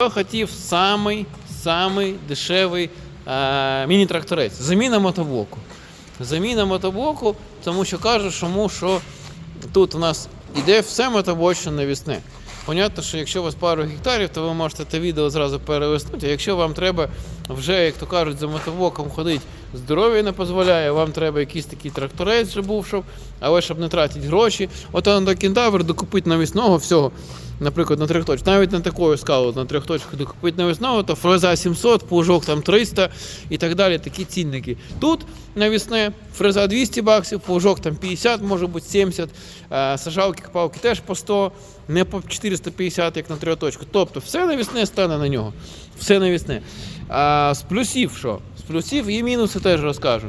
Хто хотів самий, самий дешевий е, міні-тракторець? Заміна мотоблоку. Заміна мотоблоку, тому що кажуть, чому, що тут у нас іде все мотоблочне навісне. Понятно, що якщо у вас пару гектарів, то ви можете це відео зразу перевеснути. А якщо вам треба вже, як то кажуть, за мотоблоком ходити, здоров'я не дозволяє, вам треба якийсь такий тракторець, щоб був, щоб, але щоб не тратити гроші. От на кентавр докупити навісного всього, наприклад, на трьох точках, навіть на такою скалу, на трьох точках докупити навісного, то фреза 700, плужок там 300 і так далі, такі цінники. Тут навісне фреза 200 баксів, плужок там 50, може бути 70, е, сажалки, палки теж по 100, не по 450, як на трьохточку. Тобто все навісне стане на нього. Все навісне. А з плюсів що? Плюсів і мінуси теж розкажу.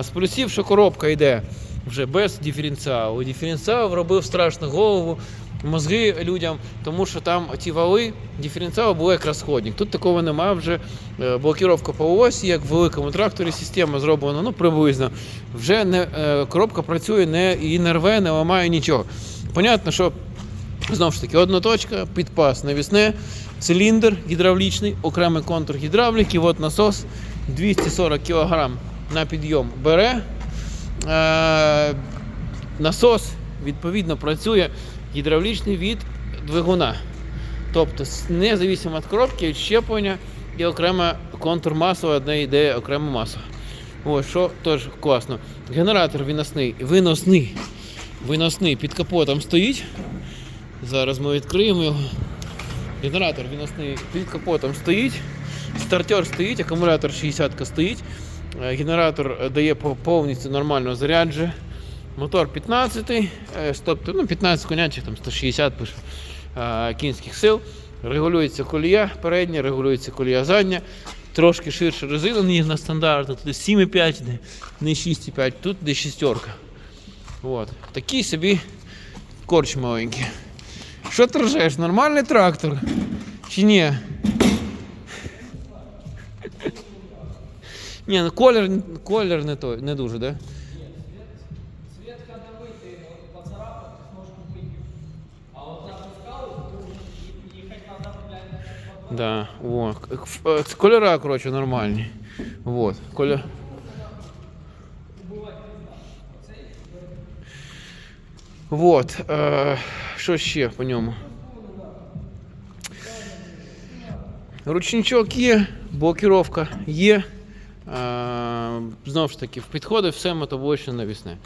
З плюсів, що коробка йде вже без диференціалу. Диференціал робив страшну голову, мозги людям, тому що там ті вали, диференціал був як розходник. Тут такого немає вже. Е, Блокіровка по осі, як в великому тракторі, система зроблена ну, приблизно. Вже не, е, коробка працює, не, і не рве, не ламає нічого. Понятно, що Знову ж таки, одна точка, підпас навісне, циліндр гідравлічний, окремий контур гідравліки, от насос 240 кг на підйом бере. Е, насос відповідно працює гідравлічний від двигуна. Тобто, незалежно від коробки, від щеплення і окрема контур масла, одне йде окрема маса. Ось, що теж класно. Генератор виносний, виносний, виносний під капотом стоїть. Зараз ми відкриємо його. Генератор виносний під капотом стоїть. Стартер стоїть, акумулятор 60 стоїть. Е, Генератор е, дає повністю нормально заряджує. Мотор 15, е, тобто ну, 15 конячих, там 160 пише, е, кінських сил. Регулюється колія передня, регулюється колія задня. Трошки ширше резина, ніж на стандартно. Тут 7,5, не- не 6,5, тут де шістерка. От. Такий собі корч маленький. Що ти ржеш? Нормальний трактор? Чи ні? Ні, ну колір, колір не той, не дуже, да? Да, ф- е, кольора, коротше, нормальні. Вот, колір. Вот, е, що ще по ньому? Ручничок є, блокіровка є. Е, знову ж таки, в підходи все мотоблочне навісне.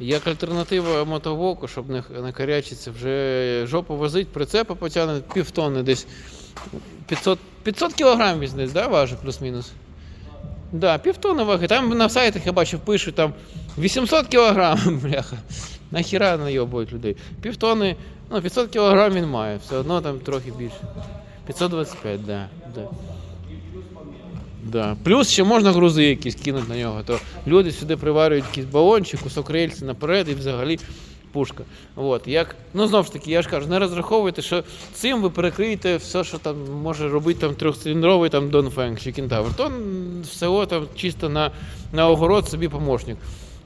Як альтернатива мотовоку, щоб не, не вже жопу возить, прицепа потягне півтонни десь 500, 500 кілограм віз десь, да, важить плюс-мінус? Да, півтонни ваги. Там на сайтах я бачив, пишуть там 800 кілограм, бляха. Нахіра найобують людей. Півтонни, ну 500 кілограм він має, все одно там трохи більше. 525, да. да. Да. Плюс ще можна грузи якісь кинути на нього. То люди сюди приварюють якийсь балончик, кусок рельси наперед і взагалі пушка. От. Як, ну знову ж таки, я ж кажу, не розраховуйте, що цим ви перекриєте все, що там може робити там трьохциліндровий там Донфенг чи Кентавр. То все там чисто на, на огород собі помощник.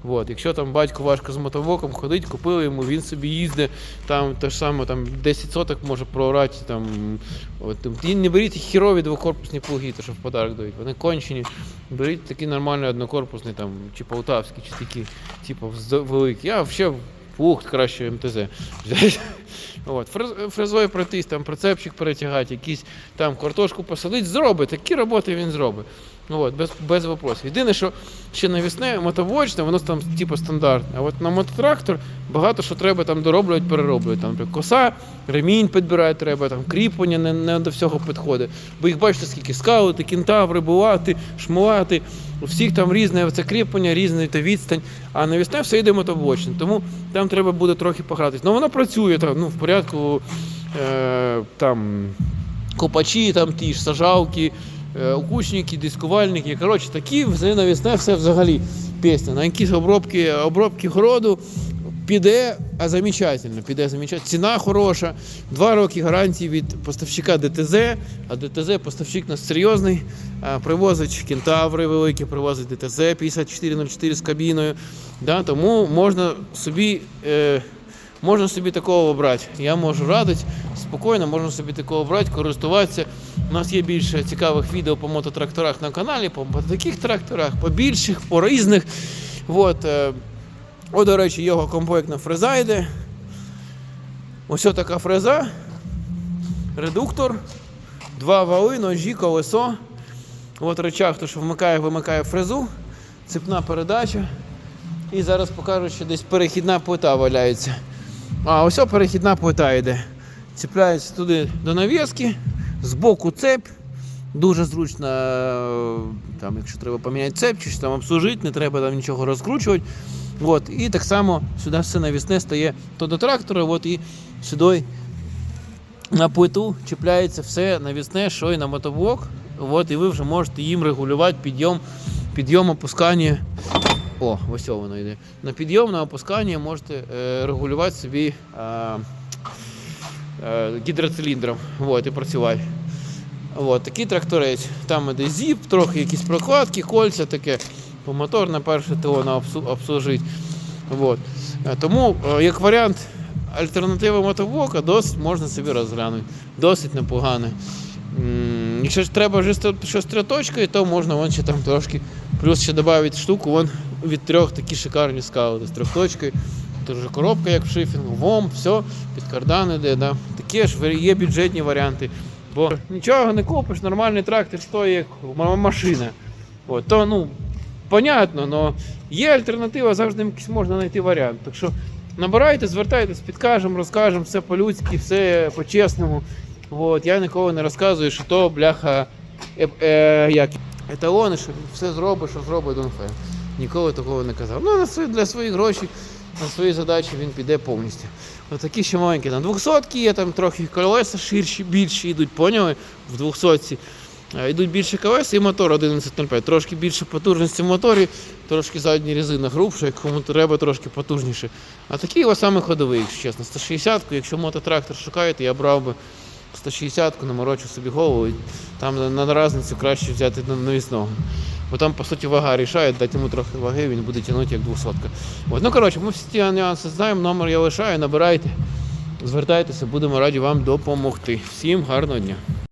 От, якщо там батько важко з мотоблоком ходить, купили йому, він собі їздить, там те ж саме там 10 соток може проорати. Там, от, і не беріть хірові двокорпусні плуги, то що в подарок дають. Вони кончені. Беріть такі нормальні однокорпусні, там, чи полтавські, чи такі, типу, великі. Я взагалі плуг краще МТЗ. От, фрез- фрезою пройтись, там прицепчик перетягати, якісь там картошку посадити, зробить, такі роботи він зробить. Ну, от, без, без вопросів. Єдине, що ще навісне, мотоблочне, воно там типу стандартне. А от на мототрактор багато що треба там дороблювати, перероблюють. Там, наприклад, коса, ремінь підбирати треба, там кріплення не, не до всього підходить. Бо їх бачите, скільки скаути, кентаври, булати, шмулати. У всіх там різне це кріплення, різна та відстань. А навісне все йде мотоблочне. Тому там треба буде трохи погратись. Ну воно працює там, ну, в порядку е, там копачі, там ті ж сажалки, укучники, дискувальники. Коротше, такі навісне все взагалі пісня. На якісь обробки, обробки городу піде, а замечательно, піде замечательно. Ціна хороша, два роки гарантії від поставщика ДТЗ, а ДТЗ поставщик нас серйозний, привозить кентаври великі, привозить ДТЗ 5404 з кабіною. Да, тому можна собі. Е, Можна собі такого обрати. Я можу радити спокійно, можна собі такого брати, користуватися. У нас є більше цікавих відео по мототракторах на каналі, по, таких тракторах, по більших, по різних. От, е, о, до речі, його компактна фреза йде. Ось така фреза, редуктор, два вали, ножі, колесо. От речах, то що вмикає, вимикає фрезу, цепна передача. І зараз покажу, що десь перехідна плита валяється. А ось перехідна плита йде. Ціпляється туди до навіски, збоку цеп. Дуже зручно, е, там, якщо треба поміняти цеп, чи там обслужити, не треба там нічого розкручувати. От, і так само сюди все навісне стає то до трактора, от, і сюди на плиту чіпляється все навісне, що і на мотоблок. От, і ви вже можете їм регулювати підйом, підйом опускання. О, ось воно йде. На підйом, на опускання можете е, регулювати собі е, гідроциліндром. От, і працювати. От, такий тракторець. Там іде зіп, трохи якісь прокладки, кольця таке. Бо мотор на перше ТО на обслужить. От. Е, Тому, е, як варіант, альтернатива мотоблока досить можна собі розглянути. Досить непогано. Якщо ж треба вже щось трьоточкою, то можна вон ще там трошки. Плюс ще додати штуку, вон від трьох такі шикарні скаути з трьохточкою. Тут вже коробка, як в шифінгу, вом, все, під кардан іде. Да. Такі ж є бюджетні варіанти. Бо нічого не купиш, нормальний трактор стоїть як машина. От, то, ну, понятно, але є альтернатива, завжди якийсь можна знайти варіант. Так що набирайте, звертайтесь, підкажемо, розкажемо, все по-людськи, все по-чесному. От, я ніколи не розказую, що то бляха е, е, як, еталони, що все зробить, що зробить Донфе. Ніколи такого не казав. Ну, для своїх грошей, на свої задачі він піде повністю. Отакі ще маленькі. На 200 є там трохи колеса ширші, більші йдуть, поняли? В 200 Е, Йдуть більше колеса і мотор 11.05. Трошки більше потужності в моторі, трошки задня резина грубша, кому треба трошки потужніше. А такий його саме ходовий, якщо чесно. 160-ку, якщо мототрактор шукаєте, я брав би 160-ку, наморочив собі голову. і Там на, на різницю краще взяти на навісного. Бо там, по суті, вага рішає, дати йому трохи ваги, він буде тягнути як 200 От. Ну, коротше, ми всі ті нюанси знаємо, номер я лишаю, набирайте, звертайтеся, будемо раді вам допомогти. Всім гарного дня.